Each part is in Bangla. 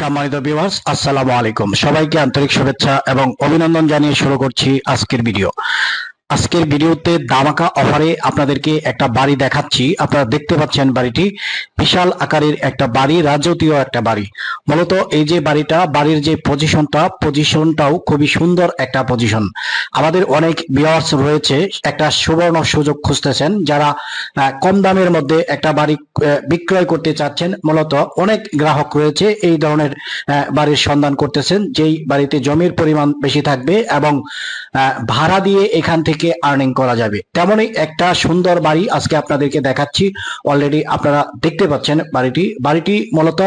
সম্মানিত বিভাস আসসালামু আলাইকুম। সবাইকে আন্তরিক শুভেচ্ছা এবং অভিনন্দন জানিয়ে শুরু করছি আজকের ভিডিও আজকের ভিডিওতে দামাকা অফারে আপনাদেরকে একটা বাড়ি দেখাচ্ছি। আপনারা দেখতে পাচ্ছেন বাড়িটি। বিশাল আকারের একটা বাড়ি, রাজকীয় একটা বাড়ি। মূলত এই যে বাড়িটা, বাড়ির যে পজিশনটা পজিশনটাও খুবই সুন্দর একটা পজিশন আমাদের অনেক বিয়ার্স রয়েছে, একটা সুবর্ণ সুযোগ খুঁজতেছেন। যারা কম দামের মধ্যে একটা বাড়ি বিক্রয় করতে চাচ্ছেন, মূলত অনেক গ্রাহক রয়েছে এই ধরনের বাড়ির সন্ধান করতেছেন। যেই বাড়িতে জমির পরিমাণ বেশি থাকবে এবং ভাড়া দিয়ে এখান থেকে আর্নিং করা যাবে। তেমনই একটা সুন্দর বাড়ি আজকে আপনাদেরকে দেখাচ্ছি। অলরেডি আপনারা দেখতে পাচ্ছেন বাড়িটি। বাড়িটি মূলত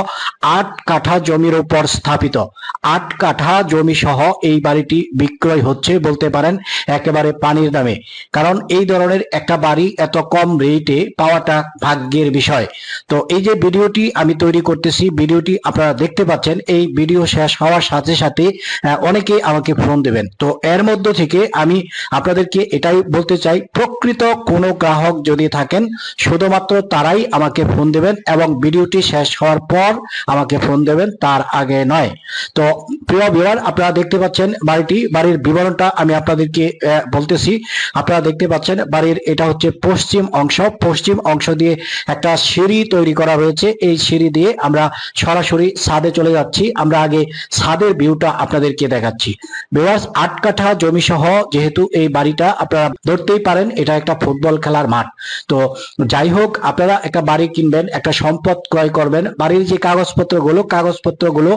আট কাঠা জমির উপর স্থাপিত। আট কাঠা জমি সহ এই বাড়িটি বিক্রয় হচ্ছে বলতে পারেন একেবারে পানির দামে। কারণ এই ধরনের একটা বাড়ি এত কম রেটে পাওয়াটা ভাগ্যের বিষয়। তো এই যে ভিডিওটি আমি তৈরি করতেছি, ভিডিওটি আপনারা দেখতে পাচ্ছেন। এই ভিডিও শেষ হওয়ার সাথে সাথে অনেকে আমাকে ফোন দেবেন। তো এর মধ্য থেকে আমি আপনাদেরকে এটাই বলতে চাই, প্রকৃত কোনো গ্রাহক যদি থাকেন, শুধুমাত্র তারাই আমাকে ফোন দেবেন এবং ভিডিওটি শেষ হওয়ার পর আমাকে ফোন দেবেন, তার আগে নয়। তো প্রিয় বিবার আপনারা দেখতে পাচ্ছেন বাড়িটি, বাড়ির বিবরণটা আমি আপনাদেরকে বলতেছি। আপনারা দেখতে পাচ্ছেন বাড়ির এটা হচ্ছে পশ্চিম অংশ। পশ্চিম অংশ দিয়ে একটা সিঁড়ি তৈরি করা হয়েছে এই সিঁড়ি দিয়ে আমরা সরাসরি ছাদে চলে যাচ্ছি। আমরা আগে ছাদের ভিউটা আপনাদেরকে দেখাচ্ছি। বিভার্স আট কাঠা জমি সহ যেহেতু এই বাড়িটা আপনারা ধরতেই পারেন, এটা একটা ফুটবল খেলার মাঠ। তো যাই হোক, আপনারা একটা বাড়ি কিনবেন, একটা সম্পদ ক্রয় করবেন। বাড়ির যে কাগজপত্রগুলো কাগজপত্রগুলো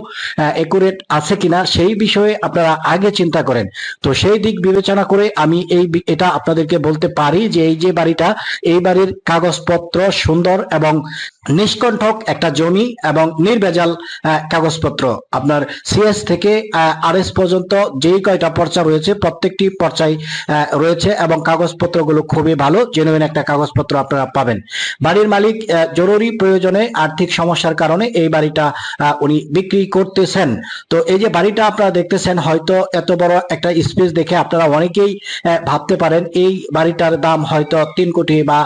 একুরেট আছে কিনা সেই বিষয়ে আপনারা আগে চিন্তা করেন। তো সেই দিক বিবেচনা করে আমি এই এটা আপনাদেরকে বলতে পারি যে এই যে বাড়িটা, এই বাড়ির কাগজপত্র সুন্দর এবং নিষ্কণ্ঠক একটা জমি এবং নির্ভেজাল কাগজপত্র। আপনার সিএস থেকে আর এস পর্যন্ত যেই কয়টা পর্চা রয়েছে, প্রত্যেকটি পর্চায় রয়েছে এবং কাগজপত্রগুলো খুবই ভালো জেনুইন একটা কাগজপত্র আপনারা পাবেন। বাড়ির মালিক জরুরি প্রয়োজনে আর্থিক সমস্যার কারণে এই বাড়িটা উনি বিক্রি করতেছেন। তো এই যে বাড়িটা আপনারা দেখতেছেন, হয়তো এত বড় একটা স্পেস দেখে আপনারা অনেকেই ভাবতে পারেন, এই বাড়িটার দাম হয়তো তিন কোটি বা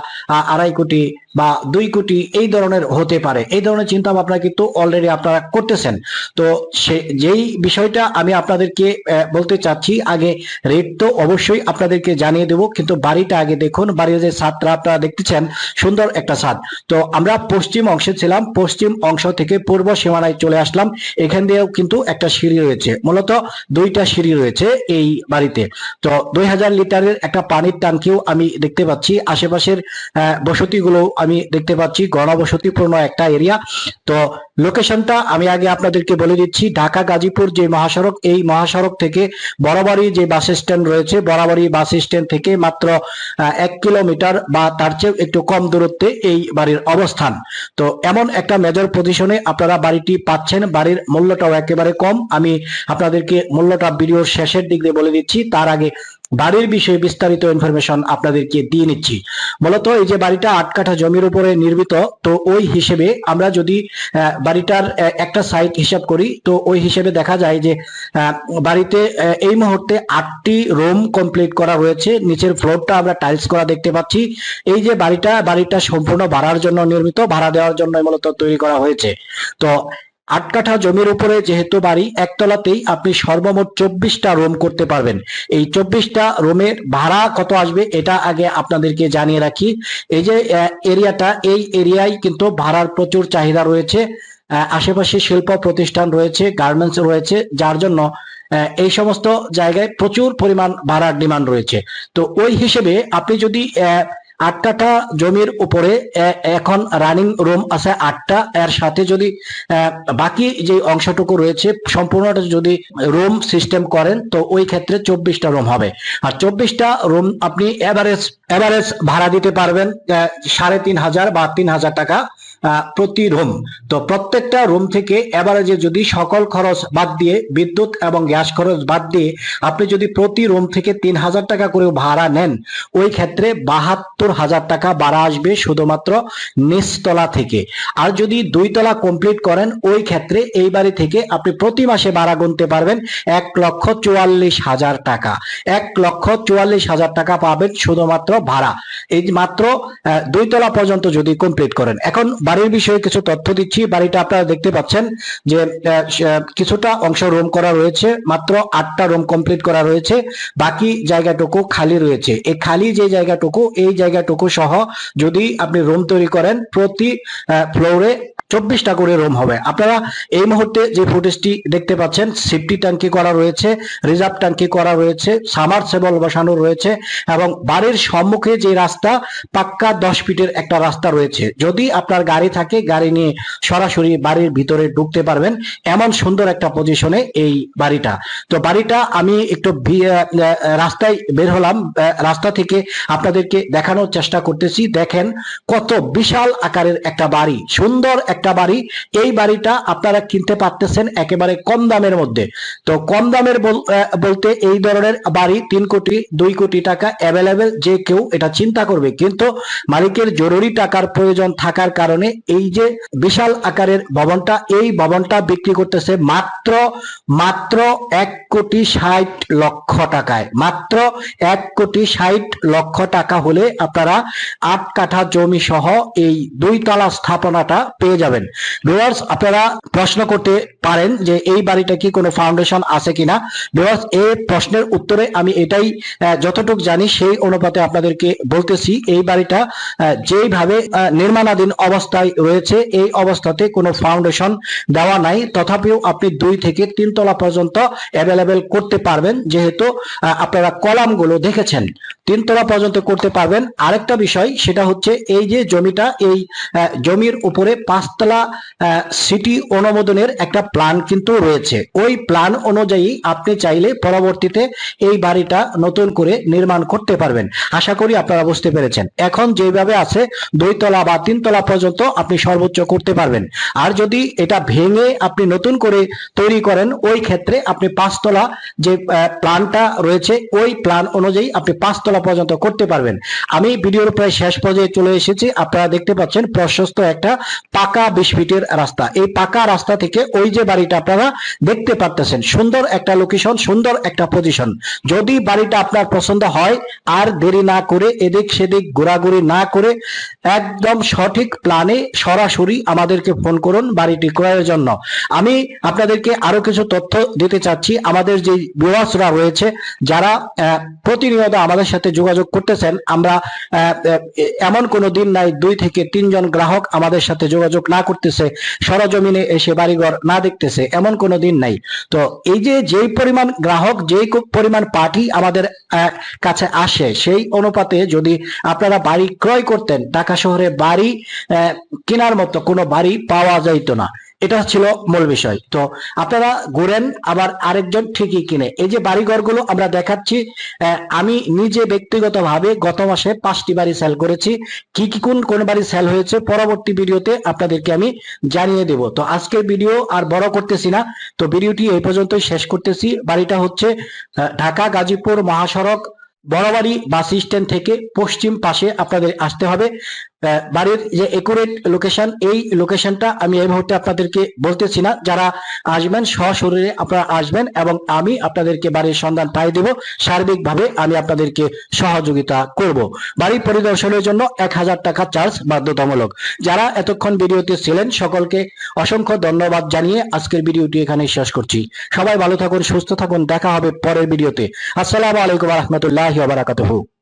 আড়াই কোটি বা দুই কোটি এই ধরনের হতে পারে। এই ধরনের চিন্তা ভাবনা কিন্তু অলরেডি আপনারা করতেছেন। তো সে, যেই বিষয়টা আমি আপনাদেরকে বলতে চাচ্ছি, আগে রেট তো অবশ্যই আপনাদেরকে জানিয়ে দেব, কিন্তু বাড়িটা আগে দেখুন। বাড়ির যে ছাদটা আপনারা দেখতেছেন, সুন্দর একটা ছাদ। তো আমরা পশ্চিম অংশে ছিলাম, পশ্চিম অংশ থেকে পূর্ব সীমানায় চলে আসলাম। এখান দিয়েও কিন্তু একটা সিঁড়ি রয়েছে। মূলত দুইটা সিঁড়ি রয়েছে এই বাড়িতে। তো দুই হাজার লিটারের একটা পানির ট্যাঙ্কিও আমি দেখতে পাচ্ছি। আশেপাশের বসতিগুলো আমি দেখতে পাচ্ছি গণবসতিপূর্ণ একটা এরিয়া তো লোকেশনটা আমি আগে আপনাদেরকে বলে দিচ্ছি, ঢাকা, গাজীপুর যে মহাসড়ক, এই মহাসড়ক থেকে বরাবরই যে বাস স্ট্যান্ড রয়েছে, বরাবরই বাস স্ট্যান্ড থেকে মাত্র এক কিলোমিটার বা তার চেয়ে একটু কম দূরত্বে এই বাড়ির অবস্থান। তো এমন একটা মেজর পজিশনে আপনারা বাড়িটি পাচ্ছেন, বাড়ির মূল্যটাও একেবারে কম। আমি আপনাদেরকে মূল্যটা ভিডিওর শেষের দিক দিয়ে বলে দিচ্ছি, তার আগে বাড়ির বিষয়ে বিস্তারিত ইনফরমেশন আপনাদেরকে দিয়ে নিচ্ছি। মূলত এই যে বাড়িটা আট কাঠা জমির উপরে নির্মিত, তো ওই হিসেবে আমরা যদি বাড়িটার একটা সাইট হিসাব করি, তো ওই হিসেবে দেখা যায় যে বাড়িতে এই মুহূর্তে আটটি রুম কমপ্লিট করা রয়েছে। নিচের ফ্লোরটা আমরা টাইলস করা দেখতে পাচ্ছি। এই যে বাড়িটা বাড়িটা সম্পূর্ণ ভাড়ার জন্য নির্মিত, ভাড়া দেওয়ার জন্য মূলত তৈরি করা হয়েছে। তো আট কাঠা জমির উপরে যেহেতু বাড়ি, একতলাতেই আপনি সর্বমোট চব্বিশটা রুম করতে পারবেন। এই চব্বিশটা রুমের ভাড়া কত আসবে এটা আগে আপনাদেরকে জানিয়ে রাখি। এই যে এরিয়াটা, এই এরিয়ায় কিন্তু ভাড়ার প্রচুর চাহিদা রয়েছে। আশেপাশে শিল্প প্রতিষ্ঠান রয়েছে, গার্মেন্টস রয়েছে, যার জন্য এই সমস্ত জায়গায় প্রচুর পরিমাণ ভাড়ার ডিমান্ড রয়েছে। তো ওই হিসেবে আপনি যদি আট কাঠা জমির উপরে এখন রানিং রুম আছে আটটা। এর সাথে যদি বাকি যে অংশটুকু রয়েছে, সম্পূর্ণটা যদি রুম সিস্টেম করেন, তো ওই ক্ষেত্রে চব্বিশটা রুম হবে। আর চব্বিশটা রুম আপনি এভারেজ এভারেজ ভাড়া দিতে পারবেন সাড়ে তিন হাজার বা তিন হাজার টাকা। প্রতি রুম। তো প্রত্যেকটা রুম থেকে এভারেজে যদি সকল খরচ বাদ দিয়ে বিদ্যুৎ এবং গ্যাস খরচ বাদ দিয়ে আপনি যদি প্রতি রুম থেকে তিন হাজার টাকা করে ভাড়া নেন ওই ক্ষেত্রে বাহাত্তর হাজার টাকা ভাড়া আসবে শুধুমাত্র নিচতলা থেকে। আর যদি দুই তলা কমপ্লিট করেন ওই ক্ষেত্রে এই বাড়ি থেকে আপনি প্রতি মাসে ভাড়া গুনতে পারবেন এক লক্ষ চুয়াল্লিশ হাজার টাকা। এক লক্ষ চুয়াল্লিশ হাজার টাকা পাবেন শুধুমাত্র ভাড়া। এই মাত্র আহ, দুই তলা পর্যন্ত যদি কমপ্লিট করেন। এখন বাড়ির বিষয়ে কিছু তথ্য দিচ্ছি। বাড়িটা আপনারা দেখতে পাচ্ছেন যে কিছুটা অংশ রুম করা রয়েছে, মাত্র আটটা রুম কমপ্লিট করা রয়েছে। বাকি জায়গাটুকু খালি রয়েছে। এই খালি যে জায়গাটুকু, এই জায়গাটুকু সহ যদি আপনি রুম তৈরি করেন, প্রতি ফ্লোরে চব্বিশটা করে রুম হবে। আপনারা এই মুহূর্তে যে ফুটেজটি দেখতে পাচ্ছেন, সেফটি ট্যাঙ্কি করা রয়েছে, রিজার্ভ ট্যাঙ্কি করা রয়েছে, সামার সেবল বসানো রয়েছে এবং বাড়ির সম্মুখে যে রাস্তা, পাক্কা দশ ফিটের একটা রাস্তা রয়েছে। যদি আপনার গাড়ি থাকে, গাড়ি নিয়ে সরাসরি বাড়ির ভিতরে ঢুকতে পারবেন, এমন সুন্দর একটা পজিশনে এই বাড়িটা। তো বাড়িটা আমি একটু রাস্তায় বের হলাম রাস্তা থেকে আপনাদেরকে দেখানোর চেষ্টা করতেছি। দেখেন কত বিশাল আকারের একটা বাড়ি, সুন্দর একটা বাড়ি, এই বাড়িটা আপনারা কিনতে পারতেছেন একেবারে কম দামের মধ্যে। তো কম দামের বলতে এই ধরনের বাড়ি তিন কোটি, দুই কোটি টাকা অ্যাভেলেবেল যে কেউ এটা চিন্তা করবে। কিন্তু মালিকের জরুরি টাকার প্রয়োজন থাকার কারণে এই যে বিশাল আকারের ভবনটা, এই ভবনটা বিক্রি করতেছে মাত্র মাত্র এক কোটি ষাট লক্ষ টাকায়। মাত্র এক কোটি ষাট লক্ষ টাকা হলে আপনারা আট কাঠা জমি সহ এই দুই তলা স্থাপনাটা পেয়ে যাবেন। ভিউয়ার্স আপনারা প্রশ্ন করতে পারেন যে এই বাড়িটা কি কোনো ফাউন্ডেশন আছে কিনা। ভিউয়ার্স এই প্রশ্নের উত্তরে আমি এটাই যতটুকু জানি সেই অনুপাতে আপনাদেরকে বলতেছি, এই বাড়িটা যেইভাবে নির্মাণাধীন অবস্থায় রয়েছে, এই অবস্থাতে কোনো ফাউন্ডেশন দেওয়া নাই। তথাপিও আপনি দুই থেকে তিন তলা পর্যন্ত অ্যাভেলেবেল করতে পারবেন, যেহেতু আপনারা কলামগুলো দেখেছেন। তিনতলা পর্যন্ত করতে পারবেন। আরেকটা বিষয়, সেটা হচ্ছে এই যে জমিটা, এই জমির উপরে পাঁচতলা আহ, সিটি অনুমোদনের একটা প্ল্যান কিন্তু রয়েছে। ওই প্ল্যান অনুযায়ী আপনি চাইলে পরবর্তীতে এই বাড়িটা নতুন করে নির্মাণ করতে পারবেন। আশা করি আপনারা বুঝতে পেরেছেন। এখন যেভাবে আছে দুই তলা বা তিন তলা পর্যন্ত আপনি সর্বোচ্চ করতে পারবেন। আর যদি এটা ভেঙে আপনি নতুন করে তৈরি করেন ওই ক্ষেত্রে আপনি পাঁচতলা যে প্ল্যানটা রয়েছে ওই প্ল্যান অনুযায়ী আপনি পাঁচতলা পর্যন্ত করতে পারবেন। আমি ভিডিওর প্রায় শেষ পর্যায়ে চলে এসেছি। আপনারা দেখতে পাচ্ছেন প্রশস্ত একটা পাকা বিশ ফিটের রাস্তা। এই পাকা রাস্তা থেকে ওই যে বাড়িটা আপনারা দেখতে পারতেছেন, সুন্দর একটা লোকেশন সুন্দর একটা পজিশন যদি বাড়িটা আপনার পছন্দ হয়, আর দেরি না করে এদিক সেদিক ঘোরাঘুরি না করে একদম সঠিক প্ল্যানে সরাসরি আমাদেরকে ফোন করুন বাড়িটি ক্রয়ের জন্য। আমি আপনাদেরকে আরও কিছু তথ্য দিতে চাচ্ছি। আমাদের যে ভিউয়ার্সরা রয়েছে, যারা প্রতিনিয়ত আমাদের সাথে যোগাযোগ করতেছেন, আমরা এমন কোনো দিন নাই, দুই থেকে তিনজন গ্রাহক আমাদের সাথে যোগাযোগ না করতেছে, সরজমিনে এসে বাড়িঘর না দেখতেছে, এমন কোনো দিন নাই। তো এই যে যেই পরিমাণ গ্রাহক, যেই পরিমাণ পার্টি আমাদের কাছে আসে, সেই অনুপাতে যদি আপনারা বাড়ি ক্রয় করতেন, ঢাকা শহরে বাড়ি কেনার মতো কোনো বাড়ি পাওয়া যাইতো না। এটা ছিল মূল বিষয়। তো আপনারা ঘুরেন, আবার আরেকজন ঠিকই কিনে। এই যে বাড়িঘরগুলো আমরা দেখাচ্ছি আমি নিজে ব্যক্তিগতভাবে গত মাসে পাঁচটি বাড়ি সেল করেছি। কি কি কোন কোন বাড়ি সেল হয়েছে পরবর্তী ভিডিওতে আপনাদেরকে আমি জানিয়ে দেব। তো আজকের ভিডিও আর বড় করতেছি না। তো ভিডিওটি এই পর্যন্তই শেষ করতেছি। বাড়িটা হচ্ছে ঢাকা, গাজীপুর, মহাসড়ক, বড়বাড়ি বাস স্ট্যান্ড থেকে পশ্চিম পাশে আপনাদের আসতে হবে। বাড়ির যে একুরেট লোকেশন এই লোকেশনটা আমি এই মুহূর্তে আপনাদেরকে বলতেছি না। যারা আসবেন, সশরীরে আপনারা আসবেন এবং আমি আপনাদেরকে বাড়ির সন্ধান পাই দেব। সার্বিকভাবে আমি আপনাদেরকে সহযোগিতা করব। বাড়ি পরিদর্শনের জন্য এক হাজার টাকা চার্জ বাধ্যতামূলক। যারা এতক্ষণ ভিডিওতে ছিলেন, সকলকে অসংখ্য ধন্যবাদ জানিয়ে আজকের ভিডিওটি এখানে শেষ করছি। সবাই ভালো থাকুন, সুস্থ থাকুন। দেখা হবে পরের ভিডিওতে। আসসালামু আলাইকুম রহমতুল্লাহ বারাকাতুহু।